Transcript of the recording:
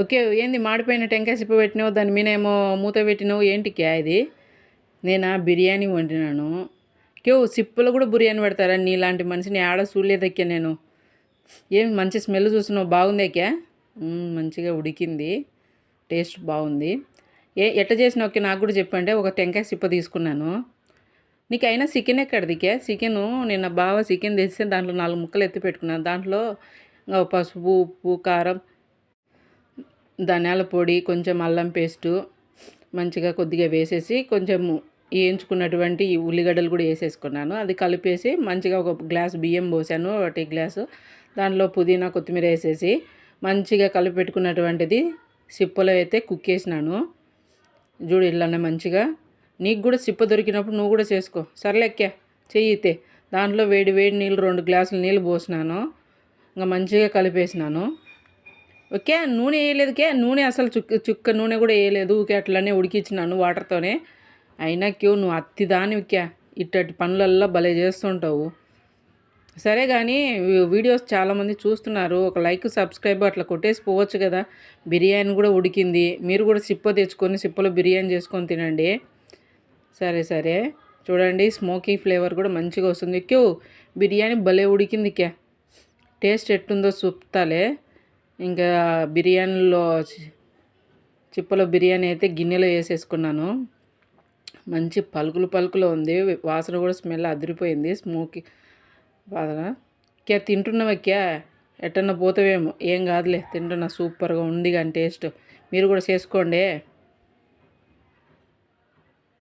Okay ఏంది మాడిపోయిన టెంకాయ సిప్ప పెట్టినావు దాని మీద ఏమో మూత పెట్టినావు ఏంటి క్యా ఇది? నేనా బిర్యానీ వండినాను. క్యో సిప్పులు కూడా బిర్యానీ పెడతారా? నీలాంటి మనిషిని ఆడ చూడలేదక్కే నేను? ఏం మంచి స్మెల్ చూస్తున్నావు బాగుందేక్యా మంచిగా ఉడికింది. టేస్ట్ బాగుంది. ఏ ఎట్ట చేసినా ఓకే నాకు కూడా చెప్పండి ఒక టెంకాయ సిప్ప తీసుకున్నాను. నీకు అయినా చికెన్ ఎక్కడిదికే చికెన్ నిన్న బాగా చికెన్ తెస్తే దాంట్లో నాలుగు ముక్కలు ఎత్తి పెట్టుకున్నాను. దాంట్లో ఇంకా పసుపు ఉప్పు కారం ధనియాల పొడి కొంచెం అల్లం పేస్టు మంచిగా కొద్దిగా వేసేసి కొంచెం వేయించుకున్నటువంటి ఉల్లిగడ్డలు కూడా వేసేసుకున్నాను. అది కలిపేసి మంచిగా ఒక గ్లాస్ బియ్యం పోసాను ఒకటి గ్లాసు. దాంట్లో పుదీనా కొత్తిమీర వేసేసి మంచిగా కలిపి పెట్టుకున్నటువంటిది సిప్పలో అయితే కుక్ చేసినాను. చూడు ఇలానే మంచిగా. నీకు కూడా సిప్ప దొరికినప్పుడు నువ్వు కూడా చేసుకో. సర్లేక్కే చెయ్యితే దాంట్లో వేడి వేడి నీళ్ళు రెండు గ్లాసులు నీళ్ళు పోసినాను. ఇంకా మంచిగా కలిపేసినాను. ఓకే నూనె వేయలేదుకే నూనె అసలు చుక్క చుక్క నూనె కూడా వేయలేదు ఊకే అట్లనే ఉడికించినాను వాటర్తోనే. అయినా క్యూ నువ్వు అత్తి దానివిక్యా ఇట్టటి పనులల్లో భలే చేస్తుంటావు. సరే కానీ వీడియోస్ చాలామంది చూస్తున్నారు. ఒక లైక్ సబ్స్క్రైబ్ అట్లా కొట్టేసి పోవచ్చు కదా. బిర్యానీ కూడా ఉడికింది. మీరు కూడా సిప్ప తెచ్చుకొని సిప్పలో బిర్యానీ చేసుకొని తినండి. సరే సరే. చూడండి స్మోకీ ఫ్లేవర్ కూడా మంచిగా వస్తుంది. క్యూ బిర్యానీ భలే ఉడికింది క్యా టేస్ట్ ఎట్టుందో చూపుతాలే. ఇంకా బిర్యానీలో చిప్పలో బిర్యానీ అయితే గిన్నెలో వేసేసుకున్నాను. మంచి పలుకులు పలుకులో ఉంది. వాసన కూడా స్మెల్ అదిరిపోయింది. స్మోకీ వాసన. క్యా తింటున్నావా క్యా? ఎట్టన్నా పోతావేమో? ఏం కాదులే తింటున్నా. సూపర్గా ఉంది కానీ టేస్ట్. మీరు కూడా చేసుకోండి.